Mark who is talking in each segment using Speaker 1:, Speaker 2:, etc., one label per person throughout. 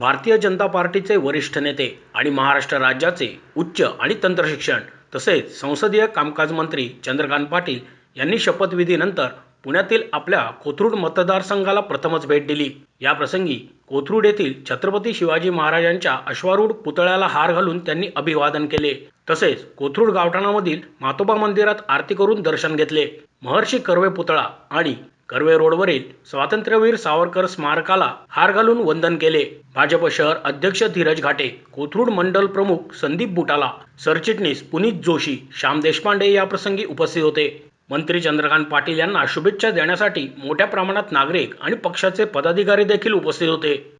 Speaker 1: भारतीय जनता पार्टीचे वरिष्ठ नेते आणि महाराष्ट्र राज्याचे उच्च आणि तंत्रशिक्षण तसेच संसदीय कामकाज मंत्री चंद्रकांत पाटील यांनी शपथविधीनंतर पुण्यातील आपल्या कोथरूड मतदारसंघाला प्रथमच भेट दिली. या प्रसंगी कोथरूड येथील छत्रपती शिवाजी महाराजांच्या अश्वारूढ पुतळ्याला हार घालून त्यांनी अभिवादन केले. तसेच कोथरूड गावठाणामधील मातोबा मंदिरात आरती करून दर्शन घेतले. महर्षी कर्वे पुतळा आणि कर्वे रोडवरील स्वातंत्र्यवीर सावरकर स्मारकाला हार घालून वंदन केले. भाजप शहर अध्यक्ष धीरज घाटे कोथरूड मंडल प्रमुख संदीप बुटाला सरचिटणीस पुनीत जोशी श्याम देशपांडे या प्रसंगी उपस्थित होते. मंत्री चंद्रकांत पाटील यांना शुभेच्छा देण्यासाठी मोठ्या प्रमाणात नागरिक आणि पक्षाचे पदाधिकारी देखील उपस्थित होते.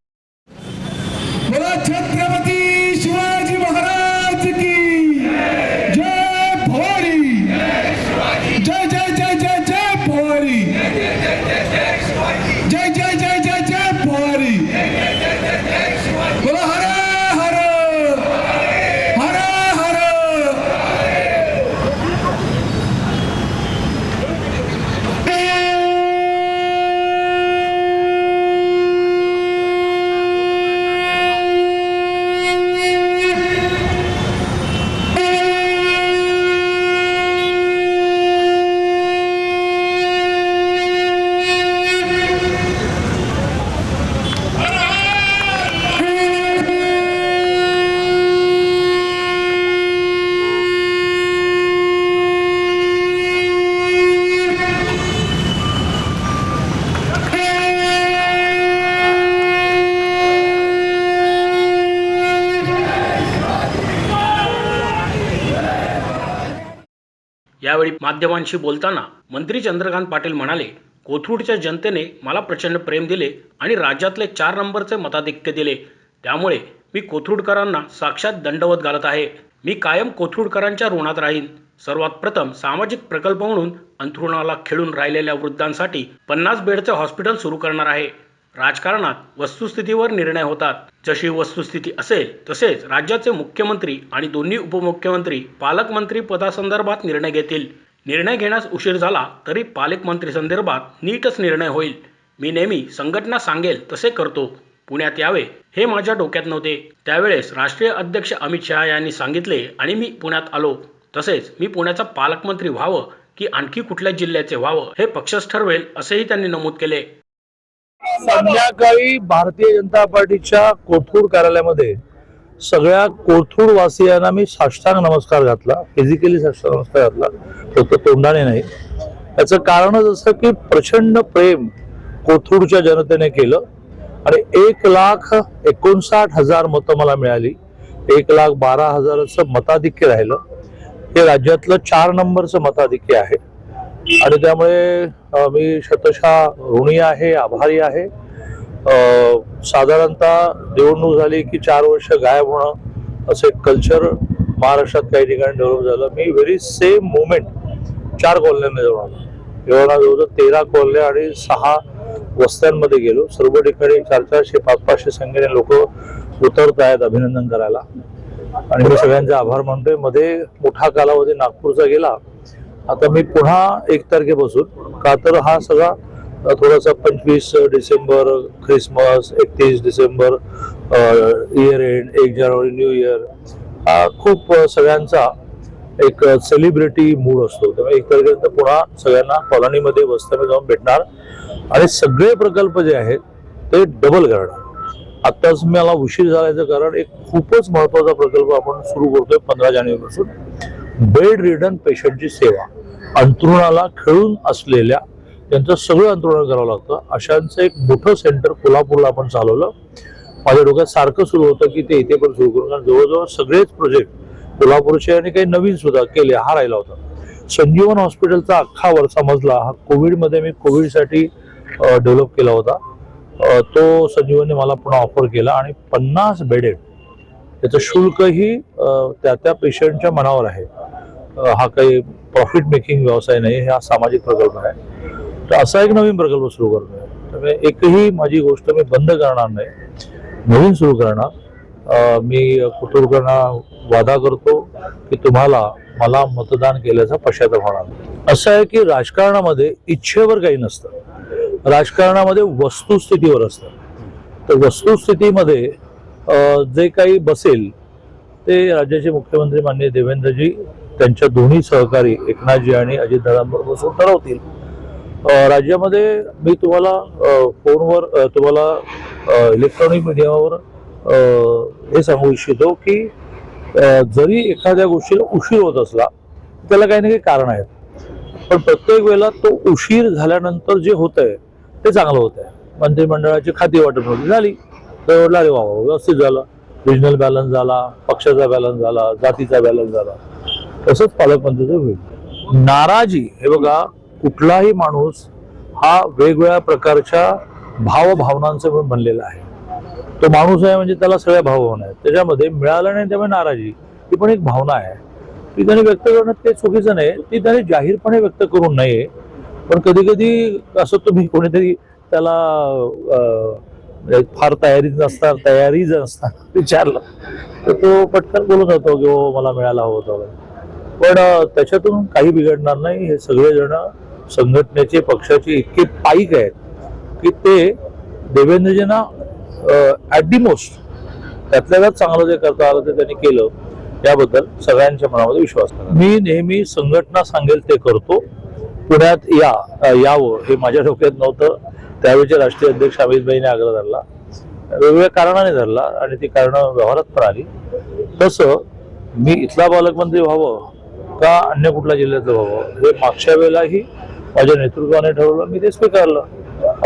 Speaker 1: यावेळी माध्यमांशी बोलताना मंत्री चंद्रकांत पाटील म्हणाले कोथरूडच्या जनतेने मला प्रचंड प्रेम दिले आणि राज्यातले चार नंबरचे मताधिक्य दिले. त्यामुळे मी कोथरूडकरांना साक्षात दंडवत घालत आहे. मी कायम कोथरूडकरांच्या ऋणात राहीन. सर्वात प्रथम सामाजिक प्रकल्प म्हणून अंथरुणाला खेळून राहिलेल्या वृद्धांसाठी पन्नास बेडचे हॉस्पिटल सुरू करणार आहे. राजकारणात वस्तुस्थितीवर निर्णय होतात. जशी वस्तुस्थिती असेल तसेच राज्याचे मुख्यमंत्री आणि दोन्ही उपमुख्यमंत्री पालकमंत्री पदासंदर्भात निर्णय घेतील. निर्णय घेण्यास उशीर झाला तरी पालकमंत्री संदर्भात नीटच निर्णय होईल. मी नेहमी संघटना सांगेल तसे करतो. पुण्यात यावे हे माझ्या डोक्यात नव्हते. त्यावेळेस राष्ट्रीय अध्यक्ष अमित शहा यांनी सांगितले आणि मी पुण्यात आलो. तसेच मी पुण्याचा पालकमंत्री व्हावं की आणखी कुठल्या जिल्ह्याचे व्हावं हे पक्षच ठरवेल असेही त्यांनी नमूद केले.
Speaker 2: संध्याकाळी भारतीय जनता पार्टीच्या कोथरूड कार्यालयामध्ये सगळ्या कोथरूड वासियांना मी साष्टांग नमस्कार घातला. फिजिकली साष्टांग नमस्कार घातला. फक्त तोंडाने नाही. याचं कारणच असं की प्रचंड प्रेम कोथरूडच्या जनतेने केलं. आणि एक लाख एकोणसाठ हजार मतं मला मिळाली. एक लाख बारा हजाराचं मताधिक्य राहिलं. हे राज्यातलं चार नंबरचं मताधिक्य आहे. आणि त्यामुळे मी शतशः ऋणी आहे आभारी आहे. साधारणतः निवडणूक झाली की चार वर्ष गायब होणं असं एक कल्चर महाराष्ट्रात काही ठिकाणी डेव्हलप झालं. मी व्हेरी सेम मुवमेंट चार कॉलन्यांना जाऊन आलो. एवढा जवळजवळ तेरा कॉलन्या आणि सहा वस्त्यांमध्ये गेलो. सर्व ठिकाणी चार चारशे पाच पाचशे संख्येने लोक उतरत आहेत अभिनंदन करायला. आणि मी सगळ्यांचे आभार मानतोय. मध्ये मोठा कालावधी नागपूरचा गेला. आता मी पुन्हा एक तारखेपासून का तर हा सगळा थोडासा पंचवीस डिसेंबर ख्रिसमस एकतीस डिसेंबर इयर एंड एक जानेवारी न्यू इयर हा खूप सगळ्यांचा एक सेलिब्रिटी मूड असतो. त्यामुळे एक तारखेनंतर पुन्हा सगळ्यांना कॉलनीमध्ये वस्त्यामध्ये जाऊन भेटणार. आणि सगळे प्रकल्प जे आहेत ते डबल करणार. आत्ताच मला उशीर झाल्याचं कारण एक खूपच महत्त्वाचा प्रकल्प आपण सुरू करतोय पंधरा जानेवारीपासून. बेड रिडन पेशंटची सेवा. अंथरुणाला खेळून असलेल्या त्यांचं सगळं अंतरुण करावं लागतं. अशांचं एक मोठं सेंटर कोल्हापूरला आपण चालवलं. माझ्या डोक्यात सारखं सुरू होतं की ते इथे पण सुरू करू कारण जवळजवळ सगळेच प्रोजेक्ट कोल्हापूरचे आणि काही नवीन सुद्धा केले हा राहिला होता. संजीवन हॉस्पिटलचा अख्खा वरचा मजला हा कोविडमध्ये मी कोविडसाठी डेव्हलप केला होता. तो संजीवनने मला पुन्हा ऑफर केला आणि पन्नास बेडेड त्याचं शुल्कही त्या त्या पेशंटच्या मनावर आहे. हा काही प्रॉफिट मेकिंग व्यवसाय नाही हा सामाजिक प्रकल्प आहे. तर असा एक नवीन प्रकल्प सुरू करतोय त्यामुळे एकही माझी गोष्ट मी बंद करणार नाही. नवीन सुरू करणार. मी कुतुरकरांना वादा करतो की तुम्हाला मला मतदान केल्याचा पश्चाताप होणार असं आहे की राजकारणामध्ये इच्छेवर काही नसतं. राजकारणामध्ये वस्तुस्थितीवर असतं. तर वस्तुस्थितीमध्ये जे काही बसेल ते राज्याचे मुख्यमंत्री माननीय देवेंद्रजी त्यांच्या दोन्ही सहकारी एकनाथजी आणि अजितदादांबरोबर बसून ठरवतील. राज्यामध्ये मी तुम्हाला फोनवर तुम्हाला इलेक्ट्रॉनिक मीडियावर हे सांगू इच्छितो की जरी एखाद्या गोष्टीला उशीर होत असला त्याला काही ना काही कारण आहेत. पण प्रत्येक वेळेला तो उशीर झाल्यानंतर जे होत आहे ते चांगलं होत आहे मंत्रिमंडळाची खाती वाटप झाली. तर म्हटलं अरे वा, व्यवस्थित झालं. रिजनल बॅलन्स झाला पक्षाचा बॅलन्स झाला जातीचा बॅलन्स झाला. तसंच पालकमंत्रीचं होईल. नाराजी हे बघा कुठलाही माणूस हा वेगवेगळ्या प्रकारच्या भावभावनांचं पण बनलेला आहे. तो माणूस आहे म्हणजे त्याला सगळ्या भावभावना आहेत. त्याच्यामध्ये मिळालं नाही त्यामुळे नाराजी. ही पण एक भावना आहे. ती त्याने व्यक्त करणं ते चुकीचं नाही. ती त्याने जाहीरपणे व्यक्त करू नये पण कधी कधी असं तुम्ही कोणीतरी त्याला म्हणजे फार तयारी नसणार तयारी नसणार विचारलं. तर तो पटकन बोलून जातो की हो मला मिळाला होता. पण त्याच्यातून काही बिघडणार नाही. हे सगळेजण संघटनेचे पक्षाचे इतके पाईक आहेत की ते देवेंद्रजींना ऍट दी मोस्ट त्यातल्या त्यात चांगलं जे करता आलं ते त्यांनी केलं याबद्दल सगळ्यांच्या मनामध्ये विश्वास मी नेहमी संघटना सांगेल ते करतो. पुण्यात या यावं हे माझ्या डोक्यात नव्हतं. त्यावेळेचे राष्ट्रीय अध्यक्ष अमितभाईने आग्रह धरला. वेगवेगळ्या कारणाने धरला आणि ती कारणं व्यवहारात पण आली. तसं मी इथला पालकमंत्री व्हावं का अन्य कुठल्या जिल्ह्याचं व्हावं हे मागच्या वेळेलाही माझ्या नेतृत्वाने ठरवलं. मी ते स्वीकारलं.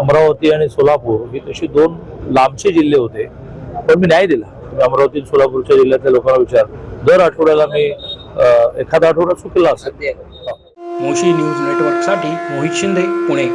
Speaker 2: अमरावती आणि सोलापूर ही तशी दोन लांबचे जिल्हे होते. पण मी न्याय दिला. अमरावती सोलापूरच्या जिल्ह्यातल्या लोकांना विचार. दर आठवड्याला मी एखादा आठवडा चुकला असेल.
Speaker 1: मोशी न्यूज नेटवर्कसाठी मोहित शिंदे पुणे.